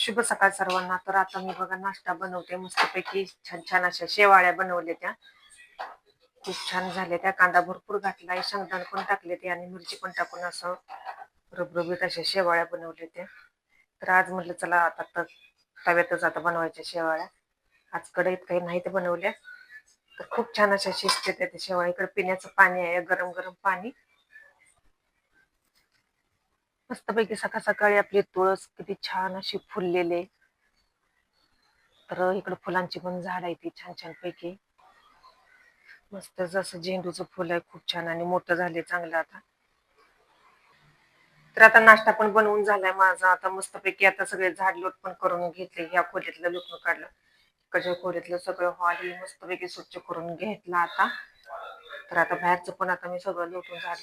शुभ सकाळ सर्वांना. तर आता मी बघा नाश्ता बनवते. मस्तपैकी छान छान अशा शेवाळ्या बनवल्या त्या. खूप छान झाल्या त्या. कांदा भरपूर घातलाय शेंगदाण पण टाकले ते आणि मिरची पण टाकून असं रबरबीत अशा शेवाळ्या बनवल्या त्या. तर आज म्हटलं चला आता तर तव्यातच आता बनवायच्या शेवाळ्या. आज कढईत काही नाही ते बनवल्या. तर खूप छान अशा शिजते त्या शेवाळ्या. इकडे पिण्याचं पाणी आहे गरम गरम पाणी. मस्तपैकी सकाळ सकाळी आपली तुळस किती छान अशी फुललेले तर इकडे फुलांची पण झाड आहे ती छान छान पैकी मस्त जसं झेंडूचं फुल आहे खूप छान आणि मोठं झाले चांगलं आता. तर आता नाश्ता पण बनवून झालाय माझा. आता मस्तपैकी आता सगळे झाड लोट पण करून घेतले. ह्या खोलीतलं लोटून काढलं. इकडच्या खोलीतलं सगळं हॉल मस्तपैकी स्वच्छ करून घेतला आता. तर आता बाहेरचं पण आता मी सगळं लोटून झाड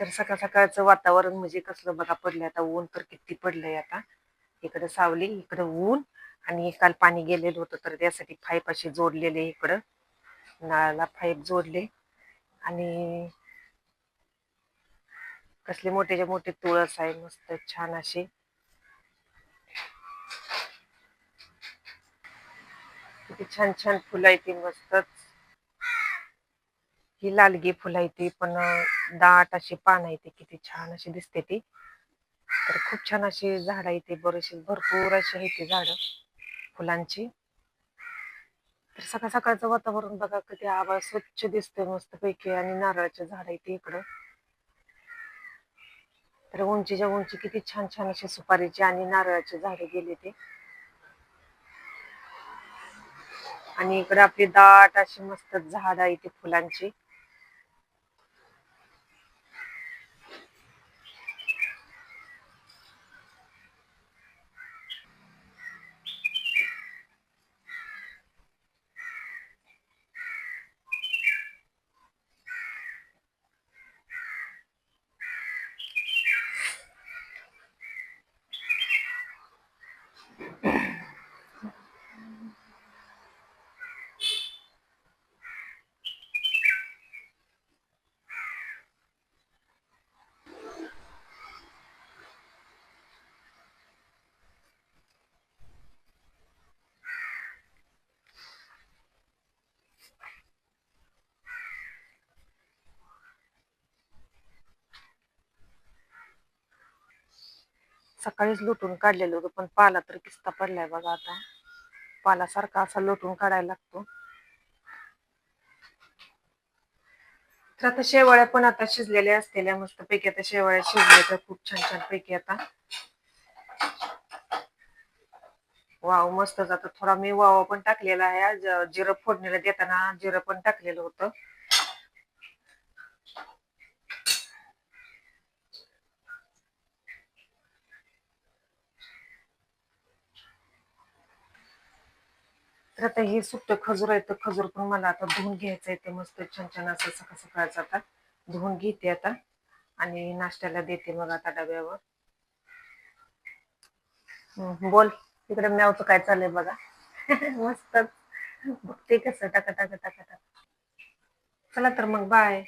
तर सकाळ सकाळचं वातावरण म्हणजे कसलं बघा पडलंय आता ऊन तर किती पडलंय आता. इकडं सावली इकडं ऊन आणि काल पाणी गेलेलं होतं तर त्यासाठी पाईप असे जोडलेले इकडं. नळाला पाईप जोडले आणि कसले मोठे मोठे तुळस आहे मस्त छान असे. किती छान छान फुलं आहे ती मस्तच. ही लालगी फुलं आहे ती पण दाट अशी पान येते किती छान अशी दिसते ती. तर खूप छान अशी झाड येते बरेचसे भरपूर अशी येते झाड फुलांची. तर सकाळ सकाळचं वातावरण बघा किती आवाज स्वच्छ दिसतोय मस्त पैकी आणि नारळाचे झाड येते इकडं. तर उंचीच्या उंची किती छान छान अशी सुपारीची आणि नारळाचे झाडे गेले ते. आणि इकडे आपली दाट अशी मस्त झाड आहे ती फुलांची. सकाळीच लुटून काढलेलं होतं पण पाला तर किस्ता पडलाय बघा आता. पाला सारखा असा लुटून काढायला लागतो. तर आता शेवाळ्या पण आता शिजलेल्या असलेल्या मस्त पैकी आता शेवाळ्या शिजल्या तर खूप छान छान पैकी आता. वाव मस्तच. आता थोडा मी वावा पण टाकलेला आहे. जिरं फोडणीला देताना जिरं पण टाकलेलं होतं. तर आता हे सुट्ट खजूर आहे तर खजूर पण मला आता धुवून घ्यायचं आहे ते मस्त छान छान असं सकाळ सकाळचं आता धुवून घेते आता. आणि नाश्त्याला देते मग आता डब्यावर. बोल. तिकडे म्यावचं काय चाललंय बघा. मस्त बघते कसं. टाका टाका टाका टाका. चला तर मग बाय